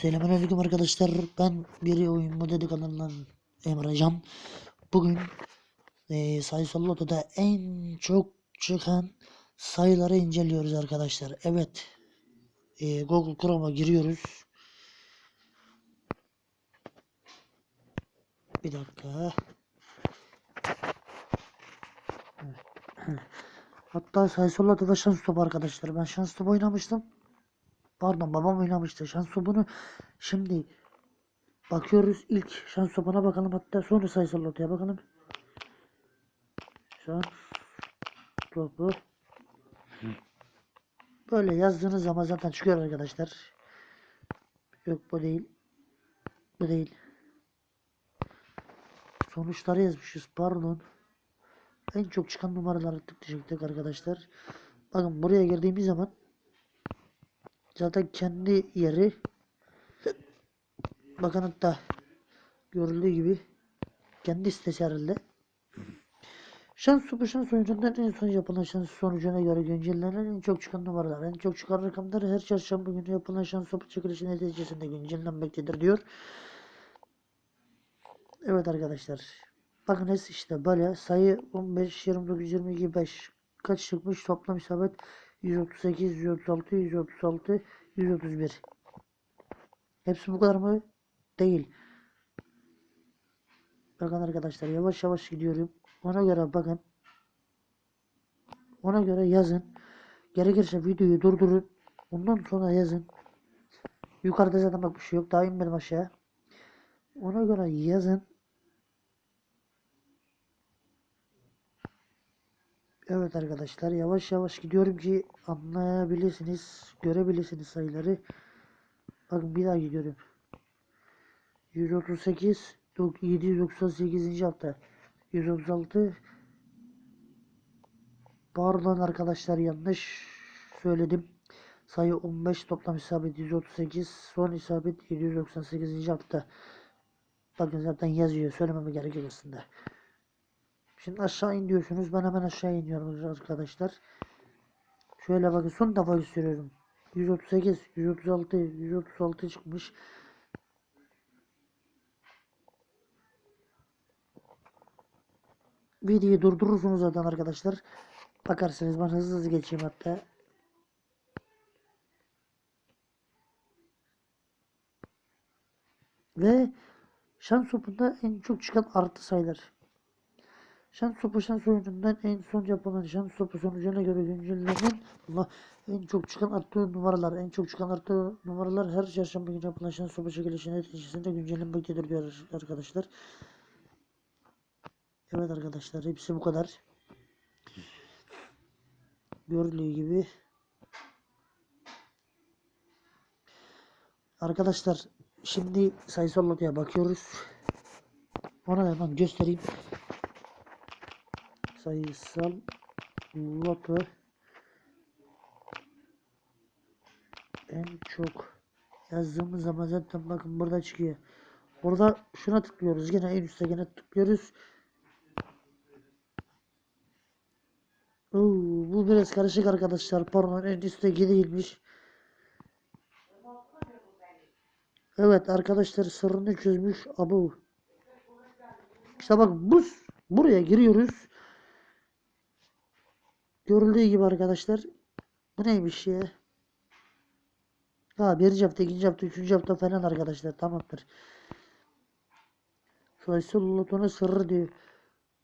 Selamünaleyküm arkadaşlar. Ben bir oyun modeli kanalından Emrecan. Bugün e, sayısal lotoda en çok çıkan sayıları inceliyoruz arkadaşlar. Evet. E, Google Chrome'a giriyoruz. Bir dakika. Hatta sayısal lotoda şans topu arkadaşlar. Ben şans topu oynamıştım. Pardon babam oynamıştı. Şans topunu şimdi bakıyoruz. ilk şans topuna bakalım. Hatta sonra sayısal lotoya bakalım. Şans topu. Böyle yazdığınız zaman zaten çıkıyor arkadaşlar. Yok bu değil. Bu değil. Sonuçları yazmışız. Pardon. En çok çıkan numaraları tıklayacaktık arkadaşlar. Bakın buraya girdiğimiz zaman Zaten kendi yeri bakın hatta görüldüğü gibi kendi sitesi herhalde. Şans topu şans oyuncularından en son yapılan şans sonucuna göre güncellenen en çok çıkan numaralar, en çok çıkan rakamlar her çarşamba günü yapılan şans topu çekilişi neticesinde güncellenmektedir diyor. Evet arkadaşlar. Bakınız işte böyle sayı 15, 29, 22, 5 kaç çıkmış toplam isabet 138, 136, 136, 131. Hepsi bu kadar mı? Değil. Bakın arkadaşlar yavaş yavaş gidiyorum. Ona göre bakın. Ona göre yazın. Gerekirse videoyu durdurun. Ondan sonra yazın. Yukarıda zaten bak bir şey yok. Daha inmedim aşağı. Ona göre yazın. Evet arkadaşlar yavaş yavaş gidiyorum ki anlayabilirsiniz, görebilirsiniz sayıları. Bakın bir daha gidiyorum. 138, 798. hafta. 136. Pardon arkadaşlar yanlış söyledim. Sayı 15 toplam isabet 138 son isabet 798. hafta. Bakın zaten yazıyor söylememe gerek yok aslında. Şimdi aşağı in diyorsunuz. Ben hemen aşağı iniyorum arkadaşlar. Şöyle bakın son defa gösteriyorum. 138, 136, 136 çıkmış. Videoyu durdurursunuz zaten arkadaşlar. Bakarsınız ben hızlı hızlı geçeyim hatta. Ve şans topunda en çok çıkan artı sayılar. Şans topu şans oyunundan en son yapılan şans topu sonucuna göre güncellenen Allah en çok çıkan arttı numaralar en çok çıkan arttı numaralar her çarşamba günü yapılan şans topu çekilişi neticesinde güncellenmektedir diyor arkadaşlar. Evet arkadaşlar hepsi bu kadar. Görüldüğü gibi Arkadaşlar şimdi sayısal lotoya bakıyoruz. Ona da hemen göstereyim sayısal loto en çok yazdığımız zaman zaten bakın burada çıkıyor. Burada şuna tıklıyoruz. Yine en üstte yine tıklıyoruz. Oo, bu biraz karışık arkadaşlar. Pardon en üstteki değilmiş. Evet arkadaşlar sırrını çözmüş. Abu. İşte bak bu buraya giriyoruz. Görüldüğü gibi arkadaşlar. Bu neymiş ya? Ha birinci hafta, ikinci hafta, üçüncü hafta falan arkadaşlar. Tamamdır. Sayısal lotona sırrı diyor.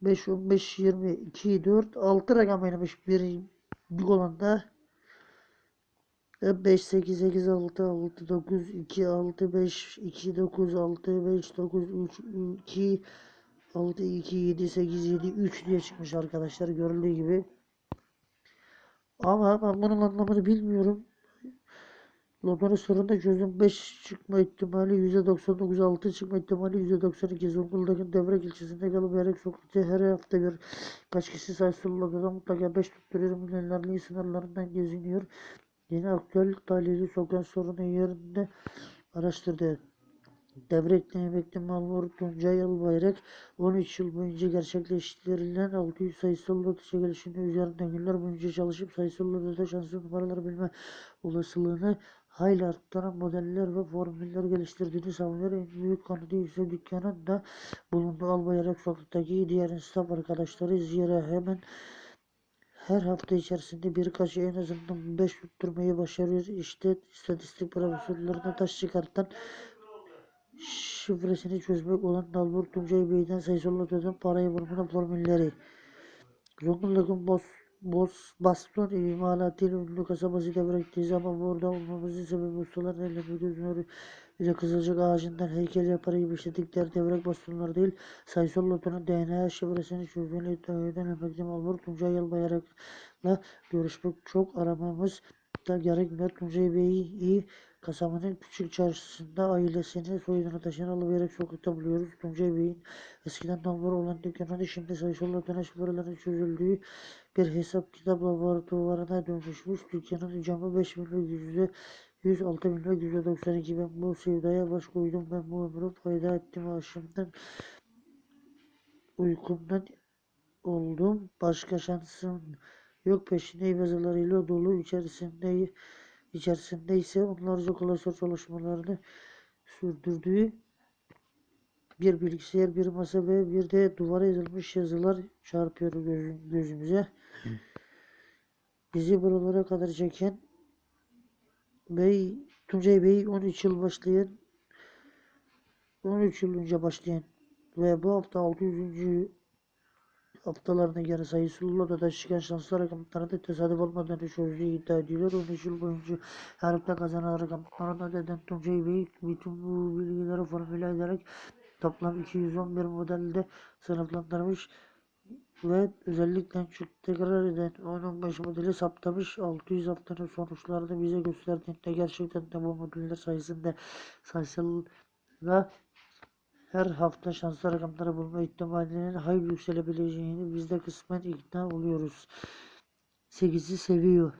5, 15, 20, 2, 4, 6 rakam oynamış bir bir olanda. 5, 8, 8, 6, 6, 9, 2, 6, 5, 2, 9, 6, 5, 9, 3, 2, 6, 2, 7, 8, 7, 3 diye çıkmış arkadaşlar. Görüldüğü gibi. Ama ben bunun anlamını bilmiyorum. Lobanın sorunda çözüm 5 çıkma ihtimali %99 6 çıkma ihtimali %92 Zonguldak'ın Devrek ilçesinde Galıberek sokakta her hafta bir kaç kişi sayısı Loda'da mutlaka 5 tutturuyor milyonlarlı sınırlarından geziniyor. Yeni aktüel talihli sokak sorunu yerinde araştırdı. Devrek'ten emekli Malmur Tuncay Albayrak 13 yıl boyunca gerçekleştirilen 600 sayısal loto çekilişinin üzerinde günler boyunca çalışıp sayısal lotoda şanslı numaralar bilme olasılığını hayli arttıran modeller ve formüller geliştirdiğini savunuyor. En büyük kanıtı ise dükkanın da bulunduğu Albayrak sokaktaki diğer staff arkadaşları zira hemen her hafta içerisinde birkaç en azından 5 tutturmayı başarıyor. İşte istatistik profesörlerine taş çıkartan şifresini çözmek olan Nalbur Tuncay Bey'den sayısal ödeden parayı vurmanın formülleri. Zonguldak'ın Bos, Bos, Baston imalatıyla ünlü kasabası devrettiği zaman burada olmamızın sebebi ustaların elinde göz nuru ile kızılcık ağacından heykel yapar gibi işledikleri devrek bastonlar değil, sayısal lotonun DNA şifresini çözdüğünü iddia eden emekli Malbur Tuncay Yalbayrak'la görüşmek çok aramamız da gerekmiyor. Tuncay Bey'i kasabanın küçük çarşısında ailesini soyadını taşıyan alıvererek sokakta buluyoruz. Tuncay Bey'in eskiden damlar olan dükkanı şimdi sayısal lotona şifrelerin çözüldüğü bir hesap kitap laboratuvarına dönüşmüş. Dükkanın camı 5 milyon yüzde 106 milyon yüzde 92 ben bu sevdaya baş koydum ben bu ömrü fayda ettim. Aşımdan uykumdan oldum. Başka şansım yok. Peşinde yazılarıyla dolu. İçerisinde içerisinde ise onlarca klasör çalışmalarını sürdürdüğü bir bilgisayar, bir masa ve bir de duvara yazılmış yazılar çarpıyor gözüm, gözümüze. Bizi buralara kadar çeken Bey, Tuncay Bey 13 yıl başlayan 13 yıl önce başlayan ve bu hafta 600. haftalarına göre sayısal da çıkan şanslı rakamlarında tesadüf olmadığını çözdüğü iddia ediliyor. 13 yıl boyunca her hafta kazanan rakamlarına neden Tuncay Bey bütün bu bilgileri formüle ederek toplam 211 modelde sınıflandırmış ve özellikle çok tekrar eden 10-15 modeli saptamış 600 haftanın sonuçlarını bize gösterdiğinde gerçekten de bu modeller sayesinde sayısalla her hafta şanslı rakamları bulma ihtimalinin hayli yükselebileceğini biz de kısmen ikna oluyoruz. 8'i seviyor.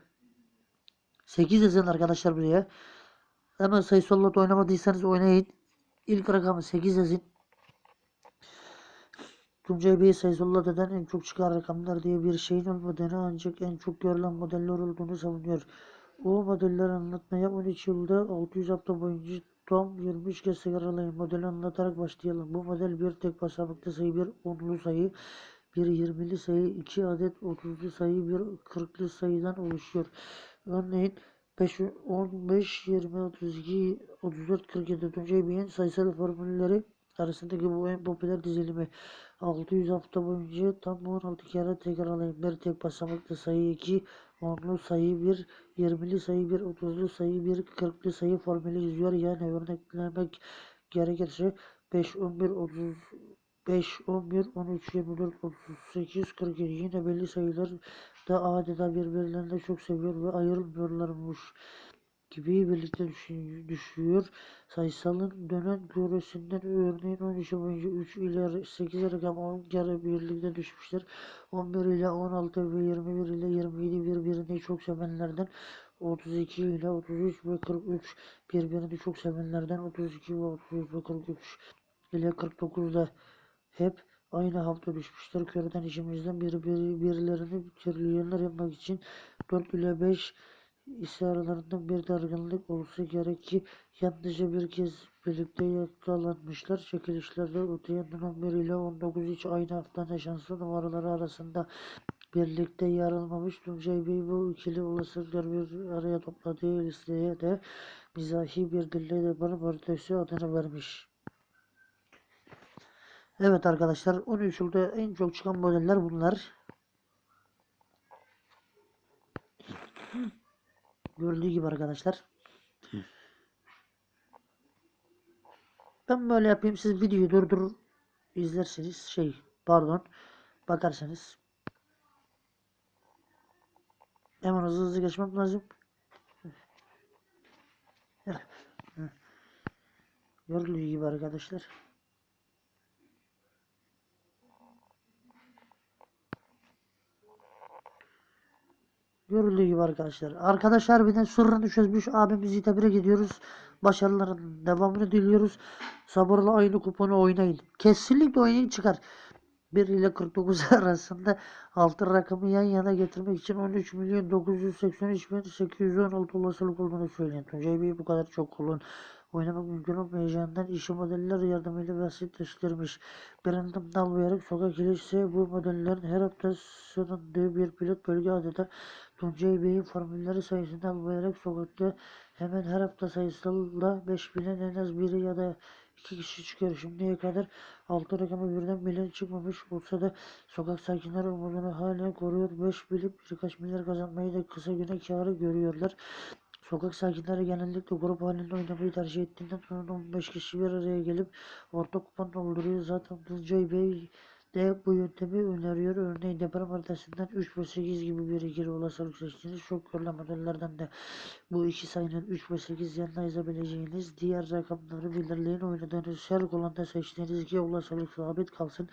8 yazın arkadaşlar buraya. Hemen sayısal lot oynamadıysanız oynayın. İlk rakamı 8 yazın. Tuncay Bey sayısal lotodan en çok çıkan rakamlar diye bir şeyin olmadığını ancak en çok görülen modeller olduğunu savunuyor. O modelleri anlatmaya 13 yılda 600 hafta boyunca tam 23 kez tekrarlayın. Modeli anlatarak başlayalım. Bu model bir tek basamaklı sayı, bir onlu sayı, bir 20'li sayı, iki adet 30'lu sayı, bir 40'lı sayıdan oluşuyor. Örneğin 5, 15, 20, 32, 34, 47 Tuncay Bey'in sayısal formülleri arasındaki bu en popüler dizilimi 600 hafta boyunca tam 16 kere tekrarlayın. Bir tek basamaklı sayı 2, onlu sayı 1, 20'li sayı 1, 30'lu sayı 1, 40'lı sayı formülü yazıyor. Yani örneklemek gerekirse 5, 11, 30, 5, 11, 13, 24, 38, 47 yine belli sayılar da adeta birbirlerine çok seviyor ve ayrılmıyorlarmış gibi birlikte düşüyor. Sayısalın dönen teorisinden örneğin 13 boyunca 3 ile 8 rakam 10 kere birlikte düşmüşler. 11 ile 16 ve 21 ile 27 birbirini çok sevenlerden 32 ile 33 ve 43 birbirini çok sevenlerden 32 ve 33 ve 43 ile 49 da hep aynı hafta düşmüşler. Köreden işimizden biri birilerini bitirleyenler yapmak için 4 ile 5 ise bir dargınlık olsa gerek ki yalnızca bir kez birlikte yakalanmışlar. Çekilişlerde yandan 11 ile 19 hiç aynı haftanın şanslı numaraları arasında birlikte yer almamış. Tuncay Bey bu ikili olasılıkları bir araya topladığı listeye de mizahi bir dille de bana Bartos'u adını vermiş. Evet arkadaşlar 13 yılda en çok çıkan modeller bunlar. Gördüğü gibi arkadaşlar. Ben böyle yapayım. Siz videoyu durdur izlersiniz. Şey pardon. Bakarsanız. Hemen hızlı hızlı geçmem lazım. Gördüğü gibi arkadaşlar. Görüldüğü gibi arkadaşlar. Arkadaşlar bir de sırrını çözmüş abimizi tebrik ediyoruz. Başarıların devamını diliyoruz. Sabırla aynı kuponu oynayın. Kesinlikle oynayın çıkar. 1 ile 49 arasında altı rakamı yan yana getirmek için 13 milyon 983 bin 816 olasılık olduğunu söyleyen Tuncay Bey bu kadar çok kullan oynamak mümkün olmayacağından işi modeller yardımıyla basitleştirmiş. Brandon Dalbayarak sokak ilişkisi bu modellerin her hafta sunulduğu bir pilot bölge adeta Tuncay Bey'in formülleri sayesinde Dalbayarak sokakta hemen her hafta sayısıyla 5 bilen en az biri ya da iki kişi çıkıyor. Şimdiye kadar altı rakamı birden milyon çıkmamış olsa da sokak sakinleri umudunu hala koruyor. 5 bilip birkaç milyar kazanmayı da kısa güne kârı görüyorlar. Sokak sakinleri genellikle grup halinde oynamayı tercih ettiğinden sonra 15 kişi bir araya gelip orta kupan dolduruyor. Zaten Tuncay Bey de bu yöntemi öneriyor. Örneğin deprem haritasından 3 ve 8 gibi bir ikili olasılık seçtiğiniz çok görülen modellerden de bu iki sayının 3 ve 8 yanına yazabileceğiniz diğer rakamları belirleyin. Oynadığınız her kolonda seçtiğiniz iki olasılık sabit kalsın.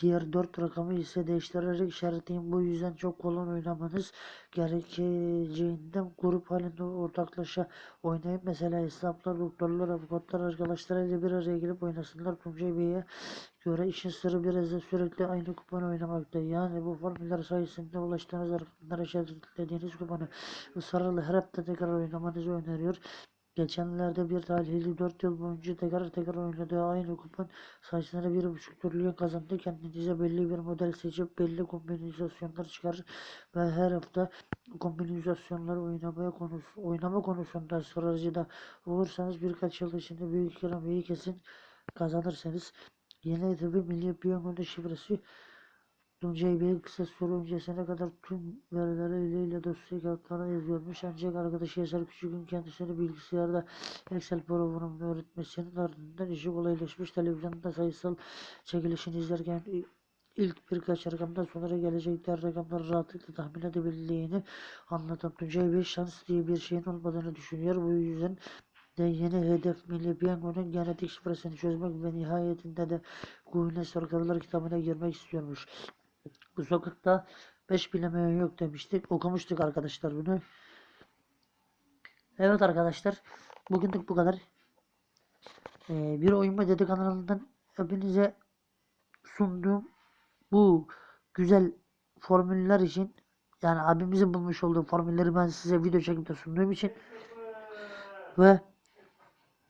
Diğer 4 rakamı ise değiştirerek işaretleyin. Bu yüzden çok kolon oynamanız gerekeceğinden grup halinde ortaklaşa oynayın. Mesela esnaflar, doktorlar, avukatlar arkadaşlarıyla bir araya gelip oynasınlar. Tuncay Bey'e göre işin sırrı biraz da sürekli aynı kuponu oynamakta. Yani bu formüller sayesinde ulaştığınız rakamlara işaretlediğiniz kuponu ısrarla her hafta tekrar oynamanızı öneriyor. Geçenlerde bir talihli 4 yıl boyunca tekrar tekrar oynadığı aynı kupon sayesinde bir buçuk trilyon kazandı. Kendinize belli bir model seçip belli kombinasyonlar çıkarır ve her hafta kombinasyonları oynamaya konusu, oynama konusunda ısrarcı olursanız birkaç yıl içinde büyük ikramiyeyi kesin kazanırsınız. Yeni hedefi Milli Piyango'nun şifresi Tuncay Bey kısa süre öncesine kadar tüm verileri eliyle dosya kağıtlarına yazıyormuş. Ancak arkadaşı Yaşar Küçük'ün kendisini bilgisayarda Excel programını öğretmesinin ardından işi kolaylaşmış. Televizyonda sayısal çekilişini izlerken ilk birkaç rakamdan sonra gelecek diğer rakamları rahatlıkla tahmin edebildiğini anlatan Tuncay Bey şans diye bir şeyin olmadığını düşünüyor. Bu yüzden de yeni hedef Milli Piyango'nun genetik şifresini çözmek ve nihayetinde de Guinness Rekorlar kitabına girmek istiyormuş. Bu sokakta 5 bilemeyen yok demiştik. Okumuştuk arkadaşlar bunu. Evet arkadaşlar. Bugünlük bu kadar. Ee, bir oyunma dedi kanalından hepinize sunduğum bu güzel formüller için yani abimizin bulmuş olduğu formülleri ben size video çekip de sunduğum için ve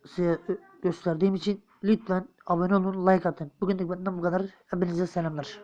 size gösterdiğim için lütfen abone olun, like atın. Bugünlük benden bu kadar. Hepinize selamlar.